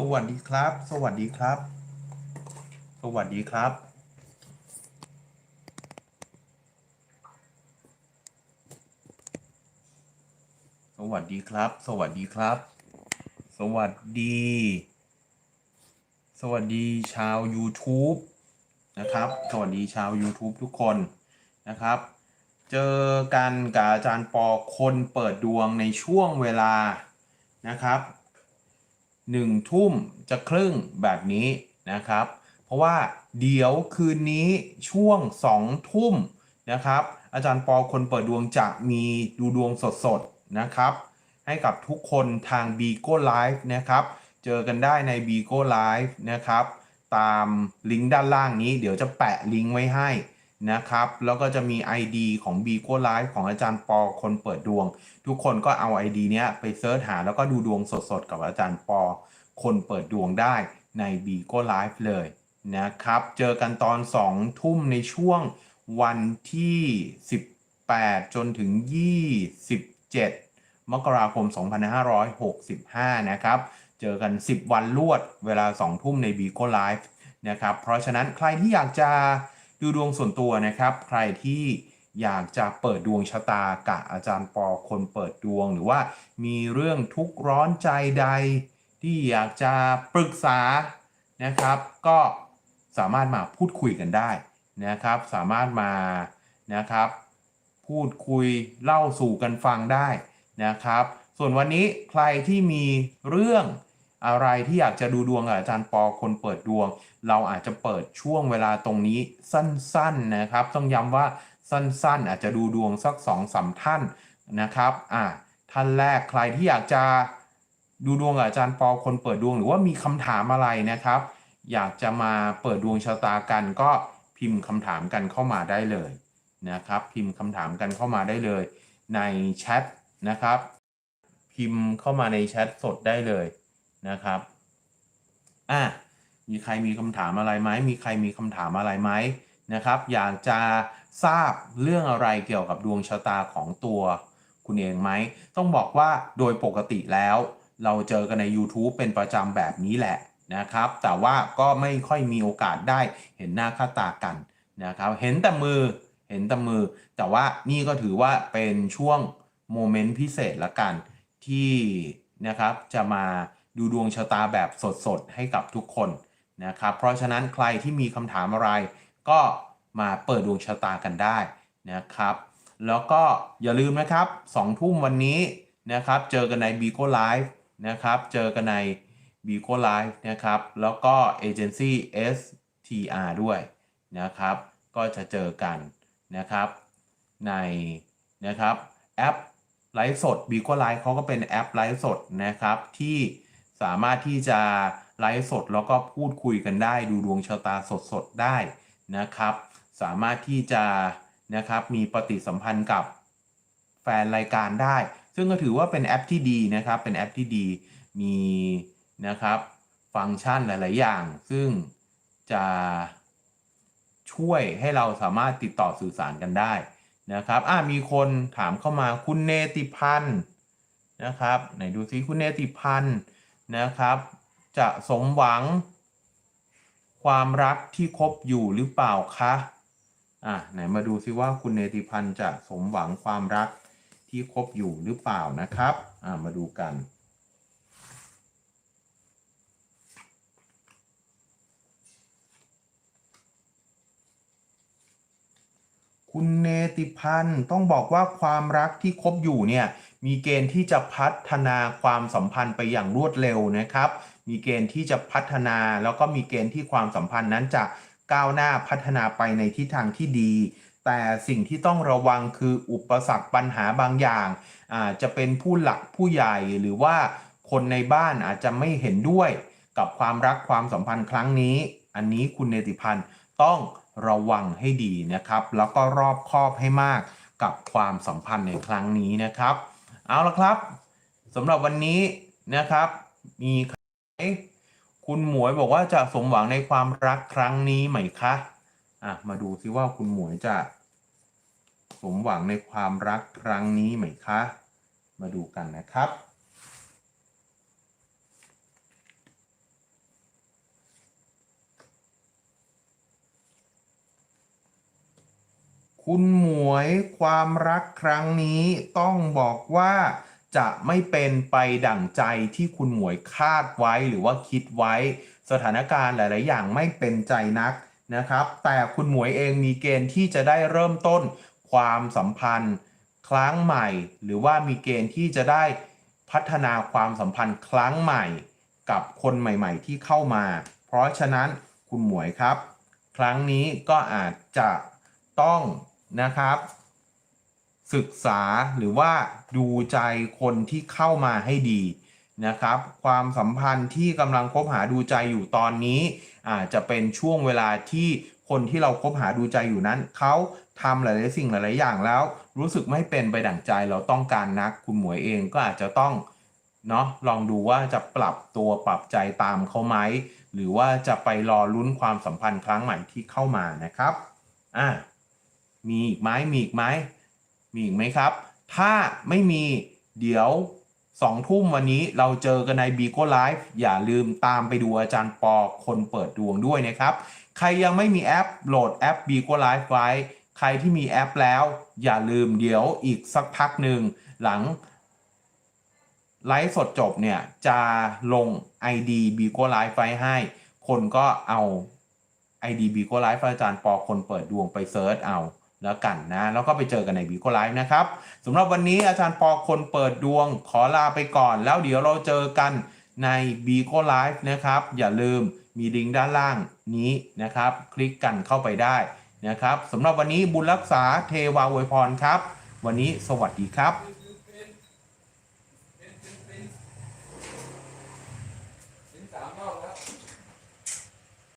สวัสดีครับ สวัสดีครับ สวัสดีครับ สวัสดีครับ สวัสดีครับ สวัสดี สวัสดีชาว YouTube นะครับ สวัสดีชาว YouTube ทุกคนนะครับ เจอกันกับอาจารย์ปอคนเปิดดวงในช่วงเวลานะครับ หนึ่งทุ่มจะครึ่งแบบนี้นะครับ เพราะว่าเดี๋ยวคืนนี้ช่วงสองทุ่มนะครับ อาจารย์ปอคนเปิดดวงจะมีดูดวงสดๆนะครับ ให้กับทุกคนทาง b ีโก้ไลฟ์นะครับ เจอกันได้ใน b ีโก้ไลฟ์นะครับ ตามลิงก์ด้านล่างนี้เดี๋ยวจะแปะลิงก์ไว้ให้ นะครับ แล้วก็จะมี ID ของ b ีโก้ไลฟ์ของอาจารย์ปอคนเปิดดวง ทุกคนก็เอา ID เนี้ยไปเซิร์ชหา แล้วก็ดูดวงสดๆ กับอาจารย์ปอ คนเปิดดวงได้ใน b ีโก้ไลฟ์เลยนะครับ เจอกันตอน 2 ทุ่มในช่วงวันที่ 18 จนถึง 27 มกราคม 2565 นะครับ เจอกัน 10 วันรวดเวลา 2 ทุ่มใน b ีโก้ไลฟ์นะครับ เพราะฉะนั้นใครที่อยากจะ ดูดวงส่วนตัวนะครับ ใครที่อยากจะเปิดดวงชะตากะอาจารย์ปอคนเปิดดวง หรือว่ามีเรื่องทุกข์ร้อนใจใด ที่อยากจะปรึกษานะครับ ก็สามารถมาพูดคุยกันได้นะครับ สามารถมานะครับ พูดคุยเล่าสู่กันฟังได้นะครับ ส่วนวันนี้ใครที่มีเรื่อง อะไรที่อยากจะดูดวงกับอาจารย์ปอคนเปิดดวง เราอาจจะเปิดช่วงเวลาตรงนี้สั้นๆนะครับ ต้องย้ำว่าสั้นๆ อาจจะดูดวงสัก2องสาท่านนะครับอะท่านแรกใครที่อยากจะดูดวงกับอาจารย์ปอคนเปิดดวง หรือว่ามีคำถามอะไรนะครับ อยากจะมาเปิดดวงชะตากันก็พิมพ์คำถามกันเข้ามาได้เลยนะครับ พิมพ์คำถามกันเข้ามาได้เลย ในแชทนะครับ พิมพ์เข้ามาในแชทสดได้เลย นะครับอะมีใครมีคำถามอะไรไหมมีใครมีคำถามอะไรไหมนะครับอยากจะทราบเรื่องอะไรเกี่ยวกับดวงชะตาของตัวคุณเองไหม ต้องบอกว่าโดยปกติแล้ว เราเจอกันใน YouTube เป็นประจำแบบนี้แหละนะครับ แต่ว่าก็ไม่ค่อยมีโอกาสได้เห็นหน้าค่าตากันนะครับ เห็นแต่มือเห็นแต่มือ แต่ว่านี่ก็ถือว่าเป็นช่วงโมเมนต์พิเศษละกันที่นะครับจะมา ดูดวงชะตาแบบสดๆ ให้กับทุกคนนะครับ เพราะฉะนั้นใครที่มีคำถามอะไร ก็มาเปิดดวงชะตากันได้นะครับ แล้วก็อย่าลืมนะครับ2ทุ่มวันนี้นะครับ เจอกันใน b ีโก้ไลฟ์นะครับ เจอกันใน b ีโก้ไลฟ์นะครับ แล้วก็เอเจนซี่ STR ด้วยนะครับ ก็จะเจอกันนะครับในนะครับแอปไลฟ์สด b ีโก้ไลฟ์เขาก็เป็นแอปไลฟ์สดนะครับที่ สามารถที่จะไลฟ์สดแล้วก็พูดคุยกันได้ ดูดวงชะตาสดๆได้นะครับ สามารถที่จะนะครับมีปฏิสัมพันธ์กับแฟนรายการได้ ซึ่งก็ถือว่าเป็นแอปที่ดีนะครับเป็นแอปที่ดีมีนะครับฟังก์ชันหลาย ๆ อย่าง ซึ่งจะช่วยให้เราสามารถติดต่อสื่อสารกันได้นะครับอ่ามีคนถามเข้ามาคุณเนติพันธ์นะครับไหนดูซิคุณเนติพันธ์ นะครับ จะสมหวัง ความรักที่คบอยู่หรือเปล่าคะอะไหนมาดูซิว่าคุณเนติพันธ์จะสมหวังความรักที่คบอยู่หรือเปล่านะครับอะมาดูกันคุณเนติพันธ์ต้องบอกว่าความรักที่คบอยู่เนี่ย มีเกณฑ์ที่จะพัฒนาความสัมพันธ์ไปอย่างรวดเร็วนะครับ มีเกณฑ์ที่จะพัฒนาแล้วก็มีเกณฑ์ที่ความสัมพันธ์นั้นจะก้าวหน้าพัฒนาไปในทิศทางที่ดี แต่สิ่งที่ต้องระวังคืออุปสรรคปัญหาบางอย่างอาจจะเป็นผู้หลักผู้ใหญ่หรือว่าคนในบ้านอาจจะไม่เห็นด้วยกับความรักความสัมพันธ์ครั้งนี้ อันนี้คุณเนติพันธ์ต้องระวังให้ดีนะครับ แล้วก็รอบคอบให้มากกับความสัมพันธ์ในครั้งนี้นะครับ เอาละครับสำหรับวันนี้นะครับ มีใครคุณหมวยบอกว่าจะสมหวังในความรักครั้งนี้ไหมคะอะมาดูซิว่าคุณหมวยจะ สมหวังในความรักครั้งนี้ไหมคะ มาดูกันนะครับ คุณหมวยความรักครั้งนี้ต้องบอกว่าจะไม่เป็นไปดั่งใจที่คุณหมวยคาดไว้หรือว่าคิดไว้ สถานการณ์หลาย ๆ อย่างไม่เป็นใจนักนะครับ แต่คุณหมวยเองมีเกณฑ์ที่จะได้เริ่มต้นความสัมพันธ์ครั้งใหม่ หรือว่ามีเกณฑ์ที่จะได้พัฒนาความสัมพันธ์ครั้งใหม่ กับคนใหม่ ๆ ที่เข้ามา เพราะฉะนั้นคุณหมวยครับ ครั้งนี้ก็อาจจะต้อง นะครับ ศึกษาหรือว่าดูใจคนที่เข้ามาให้ดีนะครับ ความสัมพันธ์ที่กำลังคบหาดูใจอยู่ตอนนี้อาจจะเป็นช่วงเวลาที่คนที่เราคบหาดูใจอยู่นั้น เขาทำหลายๆสิ่งหลาย ๆ อย่างแล้ว รู้สึกไม่เป็นไปดั่งใจเราต้องการนัก คุณหมวยเองก็อาจจะต้องเนาะลองดูว่าจะปรับตัวปรับใจตามเขาไหม หรือว่าจะไปรอลุ้นความสัมพันธ์ครั้งใหม่ที่เข้ามานะครับอะ มีอีกไหมมีอีกไหมมีอีกไหมครับ ถ้าไม่มีเดี๋ยวสองทุ่มวันนี้เราเจอกันใน b ีโก้ไลฟ์อย่าลืมตามไปดูอาจารย์ปอคนเปิดดวงด้วยนะครับ ใครยังไม่มีแอปโหลดแอป b ีโก้ไลฟ์ไว้ ใครที่มีแอปแล้ว อย่าลืมเดี๋ยวอีกสักพักหนึ่งหลังไลฟ์สดจบเนี่ยจะลง ID b ีโก้ไลฟ์ไว้ให้ คนก็เอา ID b ีโก้ไลฟ์อาจารย์ปอคนเปิดดวงไปเซิร์ชเอา แล้วกันนะ แล้วก็ไปเจอกันในบีโกไลฟ์นะครับสำหรับวันนี้อาจารย์ปอคนเปิดดวงขอลาไปก่อน แล้วเดี๋ยวเราเจอกันในบีโกไลฟ์นะครับ อย่าลืมมีลิงก์ด้านล่างนี้นะครับ คลิกกันเข้าไปได้นะครับสำหรับวันนี้บุญรักษาเทวาวยพรครับ วันนี้สวัสดีครับ